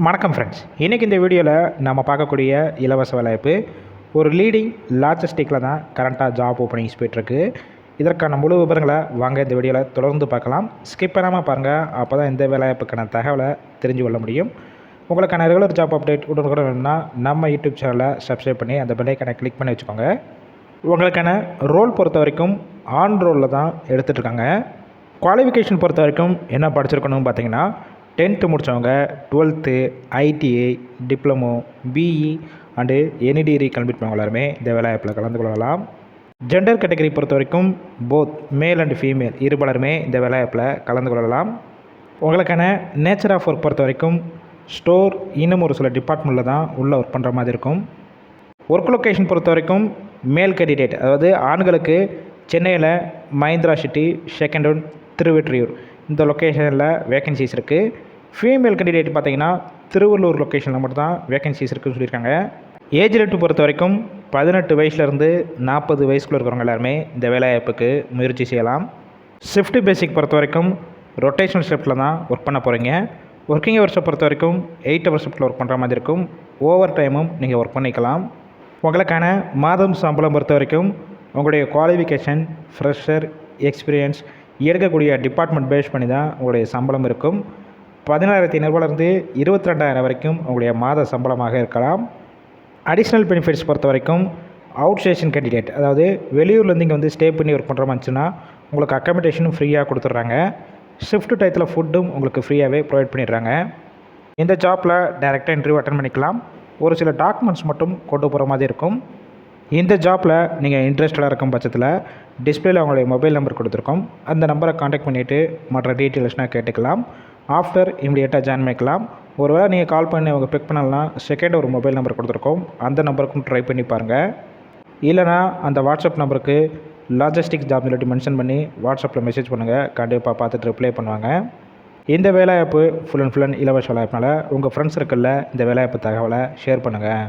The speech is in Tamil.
வணக்கம் ஃப்ரெண்ட்ஸ் இன்றைக்கி இந்த வீடியோவில் நம்ம பார்க்கக்கூடிய இலவச வேலைவாய்ப்பு ஒரு லீடிங் லாஜிஸ்டிக்கில் தான் கரண்ட்டாக ஜாப் ஓப்பனிங்ஸ் போயிட்டுருக்கு. இதற்கான முழு விவரங்களை வாங்க இந்த வீடியோவில் தொடர்ந்து பார்க்கலாம். ஸ்கிப் பண்ணாமல் பாருங்கள் அப்போ தான் இந்த வேலைவாய்ப்புக்கான தகவலை தெரிஞ்சு கொள்ள முடியும். உங்களுக்கான ரெகுலர் ஜாப் அப்டேட் உடனுக்குடன் வேணும்னா நம்ம யூடியூப் சேனலை சப்ஸ்கிரைப் பண்ணி அந்த பெல்லைக்கான கிளிக் பண்ணி வச்சுக்கோங்க. உங்களுக்கான ரோல் பொறுத்த வரைக்கும் ஆன் ரோலில் தான் எடுத்துகிட்ருக்காங்க குவாலிஃபிகேஷன் பொறுத்த வரைக்கும் என்ன படிச்சிருக்கணும்னு பார்த்தீங்கன்னா டென்த்து முடித்தவங்க twelfth ITI diploma BE and any degree complete பண்ணவங்க எல்லாருமே. இந்த வேலைவாய்ப்பில் கலந்து கொள்ளலாம். ஜெண்டர் கேட்டகரி பொறுத்த வரைக்கும் போத் மேல் அண்ட் ஃபீமேல் இருபலருமே இந்த வேலைவாய்ப்பில் கலந்து கொள்ளலாம். உங்களுக்கான நேச்சர் ஆஃப் ஒர்க் பொறுத்த வரைக்கும் ஸ்டோர் இன்னும் ஒரு சில டிபார்ட்மெண்ட்டில் தான் உள்ளே ஒர்க் பண்ணுற மாதிரி இருக்கும். ஒர்க் லொக்கேஷன் பொறுத்த வரைக்கும் மேல் கேண்டிடேட் அதாவது ஆண்களுக்கு சென்னையில் Mahindra city second one Thiruvottiyur. இந்த லொக்கேஷனில் வேகன்சிஸ் இருக்குது ஃபீமேல் கேண்டிடேட் பார்த்தீங்கன்னா திருவள்ளூர் லொக்கேஷனில் மட்டும்தான் வேகன்சிஸ் இருக்குன்னு சொல்லியிருக்காங்க. ஏஜ் லிமிட் பொறுத்த வரைக்கும் பதினெட்டு வயசுலேருந்து நாற்பது வயசுக்குள்ள இருக்கிறவங்க எல்லாருமே இந்த வேலைவாய்ப்புக்கு முயற்சி செய்யலாம். ஷிஃப்ட் பேசிக் பொறுத்த வரைக்கும் ரொட்டேஷனல் ஷிஃப்ட்டில் தான் ஒர்க் பண்ண போகிறீங்க ஒர்க்கிங் ஹவர்ஸை பொறுத்த வரைக்கும் எயிட் ஹவர் ஷிஃப்ட்டில் ஒர்க் பண்ணுற மாதிரி இருக்கும். ஓவர் டைமும் நீங்கள் ஒர்க் பண்ணிக்கலாம். உங்களுக்கான மாதம் சம்பளம் பொறுத்த வரைக்கும் உங்களுடைய குவாலிஃபிகேஷன் ஃப்ரெஷர் எக்ஸ்பீரியன்ஸ் எடுக்கக்கூடிய டிபார்ட்மெண்ட் பேஸ் பண்ணி தான் உங்களுடைய சம்பளம் இருக்கும். பதினாயிரத்தி ஐநூறுபாலேருந்து இருபத்தி ரெண்டாயிரம் வரைக்கும் உங்களுடைய மாத சம்பளமாக இருக்கலாம். அடிஷ்னல் பெனிஃபிட்ஸ் பொறுத்த வரைக்கும் அவுட் ஸ்டேஷன் கேண்டிடேட் அதாவது வெளியூர்லேருந்து இங்கே வந்து ஸ்டே பண்ணி ஒர்க் பண்ணுற மாதிரிச்சுன்னா உங்களுக்கு அக்காமடேஷனும் ஃப்ரீயாக கொடுத்துட்றாங்க. ஷிஃப்ட் டயத்தில் ஃபுட்டும் உங்களுக்கு ஃப்ரீயாகவே ப்ரொவைட் பண்ணிடுறாங்க. இந்த ஜாப்பில் டைரெக்டாக இன்டர்வியூ அட்டன் பண்ணிக்கலாம். ஒரு சில டாக்குமெண்ட்ஸ் மட்டும் கொண்டு போகிற மாதிரி இருக்கும். இந்த ஜாப்பில் நீங்கள் இன்ட்ரெஸ்டடாக இருக்கும் பட்சத்தில் டிஸ்பிளேல அவங்களுடைய மொபைல் நம்பர் கொடுத்துருக்கோம். அந்த நம்பரை காண்டாக்ட் பண்ணிவிட்டு மற்ற டீட்டெயில்ஸ்னால் கேட்டுக்கலாம். ஆஃப்டர் இமிடியேட்டாக ஜாயின் பண்ணிக்கலாம். ஒருவேளை நீங்கள் கால் பண்ணி அவங்க பிக் பண்ணலாம் செகண்ட் ஒரு மொபைல் நம்பர் கொடுத்துருக்கோம். அந்த நம்பருக்கும் ட்ரை பண்ணி பாருங்கள் இல்லைனா அந்த வாட்ஸ்அப் நம்பருக்கு லாஜிஸ்டிக் ஜாப் இல்லாட்டி மென்ஷன் பண்ணி வாட்ஸ்அப்பில் மெசேஜ் பண்ணுங்கள் கண்டிப்பாக பார்த்துட்டு ரிப்ளை பண்ணுவாங்க. இந்த வேலைவாய்ப்பு ஃபுல் அண்ட் ஃபுல் அண்ட் இலவச வேலைவாய்ப்புனால உங்கள் ஃப்ரெண்ட்ஸ் சர்க்கிளில் இந்த வேலைவாய்ப்பு தகவலை ஷேர் பண்ணுங்கள்